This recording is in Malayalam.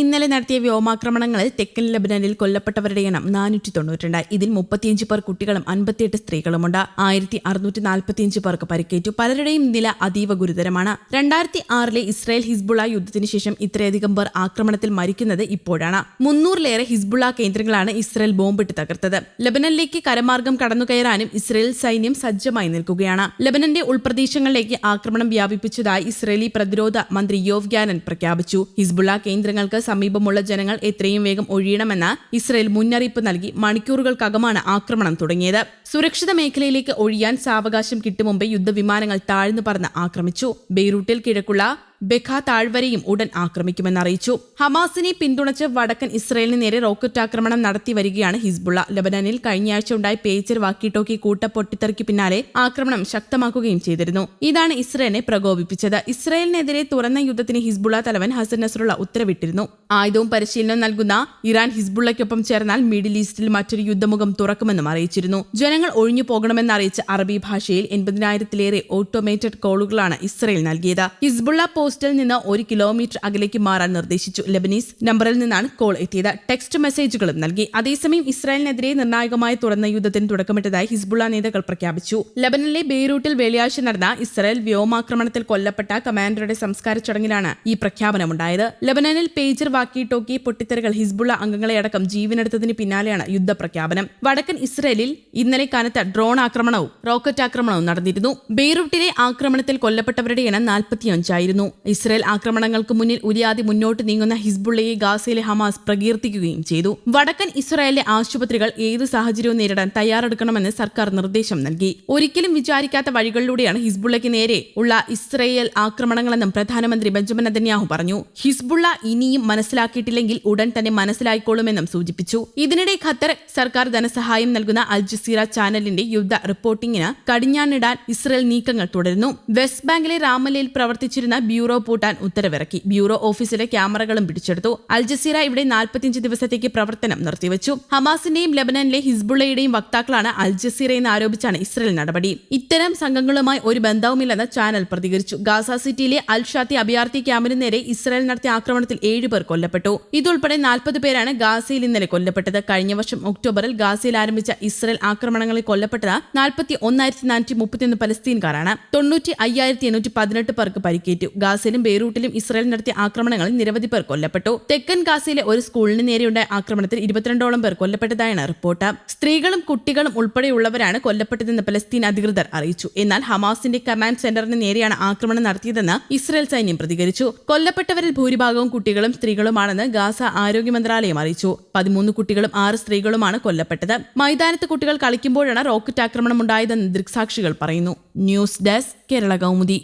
ഇന്നലെ നടത്തിയ വ്യോമാക്രമണങ്ങളിൽ തെക്കൻ ലബനനിൽ കൊല്ലപ്പെട്ടവരുടെ എണ്ണം നാനൂറ്റി തൊണ്ണൂറ്റിരണ്ട് ഇതിൽ മുപ്പത്തിയഞ്ച് പേർ കുട്ടികളും അൻപത്തിയെട്ട് സ്ത്രീകളുമുണ്ട്. ആയിരത്തി അറുന്നൂറ്റി നാൽപ്പത്തിയഞ്ച് പേർക്ക് പരിക്കേറ്റു. പലരുടെയും നില അതീവ ഗുരുതരമാണ്. രണ്ടായിരത്തി ആറിലെ ഇസ്രായേൽ ഹിസ്ബുള യുദ്ധത്തിന് ശേഷം ഇത്രയധികം പേർ ആക്രമണത്തിൽ മരിക്കുന്നത് ഇപ്പോഴാണ്. മുന്നൂറിലേറെ ഹിസ്ബുള കേന്ദ്രങ്ങളാണ് ഇസ്രായേൽ ബോംബിട്ട് തകർത്തത്. ലബനനിലേക്ക് കരമാർഗം കടന്നുകയറാനും ഇസ്രായേൽ സൈന്യം സജ്ജമായി നിൽക്കുകയാണ്. ലബനന്റെ ഉൾപ്രദേശങ്ങളിലേക്ക് ആക്രമണം വ്യാപിപ്പിച്ചതായി ഇസ്രായേലി പ്രതിരോധ മന്ത്രി യോവ് ഗ്യാനൻ പ്രഖ്യാപിച്ചു. ഹിസ്ബുള കേന്ദ്രങ്ങൾക്ക് സമീപമുള്ള ജനങ്ങൾ എത്രയും വേഗം ഒഴിയണമെന്ന് ഇസ്രയേൽ മുന്നറിയിപ്പ് നൽകി മണിക്കൂറുകൾക്കകമാണ് ആക്രമണം തുടങ്ങിയത്. സുരക്ഷിത മേഖലയിലേക്ക് ഒഴിയാൻ സാവകാശം കിട്ടുമുമ്പേ യുദ്ധവിമാനങ്ങൾ താഴ്ന്നു പറന്ന് ആക്രമിച്ചു. ബെയ്റൂട്ടിൽ കിഴക്കുള്ള ബെഖ താഴ്വരയും ഉടൻ ആക്രമിക്കുമെന്ന് അറിയിച്ചു. ഹമാസിനെ പിന്തുണച്ച് വടക്കൻ ഇസ്രയേലിന് നേരെ റോക്കറ്റ് ആക്രമണം നടത്തി വരികയാണ് ഹിസ്ബുള്ള. ലബനനിൽ കഴിഞ്ഞയാഴ്ച ഉണ്ടായ പേച്ചർ വാക്കിട്ടോക്കി കൂട്ട പൊട്ടിത്തെറിക്ക് പിന്നാലെ ആക്രമണം ശക്തമാക്കുകയും ചെയ്തിരുന്നു. ഇതാണ് ഇസ്രയേലിനെ പ്രകോപിപ്പിച്ചത്. ഇസ്രയേലിനെതിരെ തുറന്ന യുദ്ധത്തിന് ഹിസ്ബുള്ള തലവൻ ഹസൻ നസറുള്ള ഉത്തരവിട്ടിരുന്നു. ആയുധവും പരിശീലനവും നൽകുന്ന ഇറാൻ ഹിസ്ബുള്ളയ്ക്കൊപ്പം ചേർന്നാൽ മിഡിൽ ഈസ്റ്റിൽ മറ്റൊരു യുദ്ധമുഖം തുറക്കുമെന്നും അറിയിച്ചിരുന്നു. ജനങ്ങൾ ഒഴിഞ്ഞു പോകണമെന്ന് അറിയിച്ച അറബി ഭാഷയിൽ എൺപതിനായിരത്തിലേറെ ഓട്ടോമേറ്റഡ് കോളുകളാണ് ഇസ്രയേൽ നൽകിയത്. ഹിസ്ബുള്ള പോസ്റ്റിൽ നിന്ന് ഒരു കിലോമീറ്റർ അകലേക്ക് മാറാൻ നിർദ്ദേശിച്ചു. ലബനീസ് നമ്പറിൽ നിന്നാണ് കോൾ എത്തിയത്. ടെക്സ്റ്റ് മെസ്സേജുകളും നൽകി. അതേസമയം ഇസ്രായേലിനെതിരെ നിർണായകമായ തുറന്ന യുദ്ധത്തിന് തുടക്കമിട്ടതായി ഹിസ്ബുള്ള നേതാക്കൾ പ്രഖ്യാപിച്ചു. ലബനിലെ ബെയ്റൂട്ടിൽ വെള്ളിയാഴ്ച നടന്ന ഇസ്രായേൽ വ്യോമാക്രമണത്തിൽ കൊല്ലപ്പെട്ട കമാൻഡറുടെ സംസ്കാര ചടങ്ങിലാണ് ഈ പ്രഖ്യാപനമുണ്ടായത്. ലബനനിൽ പേജർ വാക്കി ടോക്കി പൊട്ടിത്തെറികൾ ഹിസ്ബുള്ള അംഗങ്ങളെ അടക്കം ജീവനെടുത്തതിന് പിന്നാലെയാണ് യുദ്ധപ്രഖ്യാപനം. വടക്കൻ ഇസ്രായേലിൽ ഇന്നലെ കനത്ത ഡ്രോൺ ആക്രമണവും റോക്കറ്റ് ആക്രമണവും നടന്നിരുന്നു. ബെയ്റൂട്ടിലെ ആക്രമണത്തിൽ കൊല്ലപ്പെട്ടവരുടെ എണ്ണം നാൽപ്പത്തിയഞ്ചായിരുന്നു. ഇസ്രായേൽ ആക്രമണങ്ങൾക്ക് മുന്നിൽ ഉരിയാതി മുന്നോട്ട് നീങ്ങുന്ന ഹിസ്ബുള്ളയെ ഗാസയിലെ ഹമാസ് പ്രകീർത്തിക്കുകയും ചെയ്തു. വടക്കൻ ഇസ്രായേലിലെ ആശുപത്രികൾ ഏത് സാഹചര്യവും നേരിടാൻ തയ്യാറെടുക്കണമെന്ന് സർക്കാർ നിർദ്ദേശം നൽകി. ഒരിക്കലും വിചാരിക്കാത്ത വഴികളിലൂടെയാണ് ഹിസ്ബുള്ളയ്ക്ക് നേരെ ഉള്ള ഇസ്രയേൽ ആക്രമണങ്ങളെന്നും പ്രധാനമന്ത്രി ബെഞ്ചമിൻ നദന്യാഹു പറഞ്ഞു. ഹിസ്ബുള്ള ഇനിയും മനസ്സിലാക്കിയിട്ടില്ലെങ്കിൽ ഉടൻ തന്നെ മനസ്സിലായിക്കോളുമെന്നും സൂചിപ്പിച്ചു. ഇതിനിടെ ഖത്തർ സർക്കാർ ധനസഹായം നൽകുന്ന അൽ ജസീറ ചാനലിന്റെ യുദ്ധ റിപ്പോർട്ടിംഗിന് കടിഞ്ഞാണിടാൻ ഇസ്രയേൽ നീക്കങ്ങൾ തുടരുന്നു. വെസ്റ്റ് ബാങ്കിലെ രാമലയിൽ പ്രവർത്തിച്ചിരുന്ന ബ്യൂറോ പൂട്ടാൻ ഉത്തരവിറക്കി. ബ്യൂറോ ഓഫീസിലെ ക്യാമറകളും പിടിച്ചെടുത്തു. അൽ ജസീറ ഇവിടെ നാൽപ്പത്തിയഞ്ച് ദിവസത്തേക്ക് പ്രവർത്തനം നിർത്തിവച്ചു. ഹമാസിന്റെയും ലബനനിലെ ഹിസ്ബുള്ളയുടെയും വക്താക്കളാണ് അൽ ജസീറ എന്ന് ആരോപിച്ചാണ് ഇസ്രയേൽ നടപടി. ഇത്തരം സംഘങ്ങളുമായി ഒരു ബന്ധവുമില്ലെന്ന് ചാനൽ പ്രതികരിച്ചു. ഗാസ സിറ്റിയിലെ അൽ ഷാത്തി അഭയാർത്ഥി ക്യാമ്പിന് നേരെ ഇസ്രയേൽ നടത്തിയ ആക്രമണത്തിൽ ഏഴുപേർ കൊല്ലപ്പെട്ടു. ഇതുൾപ്പെടെ നാൽപ്പത് പേരാണ് ഗാസയിൽ ഇന്നലെ കൊല്ലപ്പെട്ടത്. കഴിഞ്ഞ വർഷം ഒക്ടോബറിൽ ഗാസയിൽ ആരംഭിച്ച ഇസ്രയേൽ ആക്രമണങ്ങളിൽ കൊല്ലപ്പെട്ടത് നാൽപ്പത്തി ഒന്നായിരത്തി നാനൂറ്റി മുപ്പത്തിയൊന്ന് പലസ്തീൻകാരാണ്. തൊണ്ണൂറ്റി അയ്യായിരത്തി എണ്ണൂറ്റി പതിനെട്ട് പേർക്ക് പരിക്കേറ്റു. ഗാസയിലും ബെയ്റൂട്ടിലും ഇസ്രായേൽ നടത്തിയ ആക്രമണങ്ങളിൽ നിരവധി പേർ കൊല്ലപ്പെട്ടു. തെക്കൻ ഗാസയിലെ ഒരു സ്കൂളിന് നേരെയുണ്ടായ ആക്രമണത്തിൽ ഇരുപത്തിരണ്ടോളം പേർ കൊല്ലപ്പെട്ടതായാണ് റിപ്പോർട്ട്. സ്ത്രീകളും കുട്ടികളും ഉൾപ്പെടെയുള്ളവരാണ് കൊല്ലപ്പെട്ടതെന്ന് പലസ്തീൻ അധികൃതർ അറിയിച്ചു. എന്നാൽ ഹമാസിന്റെ കമാൻഡ് സെന്ററിന് നേരെയാണ് ആക്രമണം നടത്തിയതെന്ന് ഇസ്രായേൽ സൈന്യം പ്രതികരിച്ചു. കൊല്ലപ്പെട്ടവരിൽ ഭൂരിഭാഗവും കുട്ടികളും സ്ത്രീകളുമാണെന്ന് ഗാസ ആരോഗ്യ മന്ത്രാലയം അറിയിച്ചു. പതിമൂന്ന് കുട്ടികളും ആറ് സ്ത്രീകളുമാണ് കൊല്ലപ്പെട്ടത്. മൈതാനത്ത് കുട്ടികൾ കളിക്കുമ്പോഴാണ് റോക്കറ്റ് ആക്രമണം ഉണ്ടായതെന്ന് ദൃക്സാക്ഷികൾ പറയുന്നു. News desk Kerala Kaumudi.